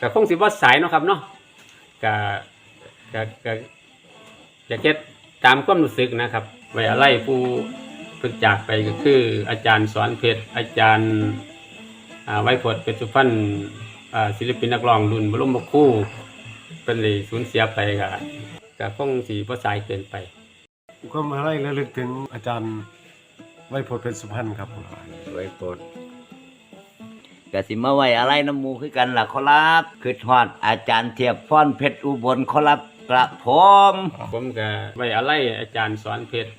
ก็คงสิบ่สายเนาะครับเนาะก็ก็ก็จะเก็ดตามความรู้สึกนะครับไว้อะไรผู้เพิ่งจากไปก็คือ อาจารย์สอนเพชรอาจารย์อ่าไว้พดเป็นสุพรรณอ่าศิลปินนักร้องรุ่นบรมครูเป็นเลยสูญเสียไปก็ก็คงสิบ่สายเกินไปก็มาไล่ระลึกถึงอาจารย์ไวยพจน์เพชรสุพรรณครับไว้โปรด กะสิมาไว้อะไรน้ำมูคือกันล่ะขอรับคือทอดอาจารย์เทียบฟ้อนเพชรอุบลขอรับกระผมผมก็ไว้อะไรอาจารย์สอนเพชร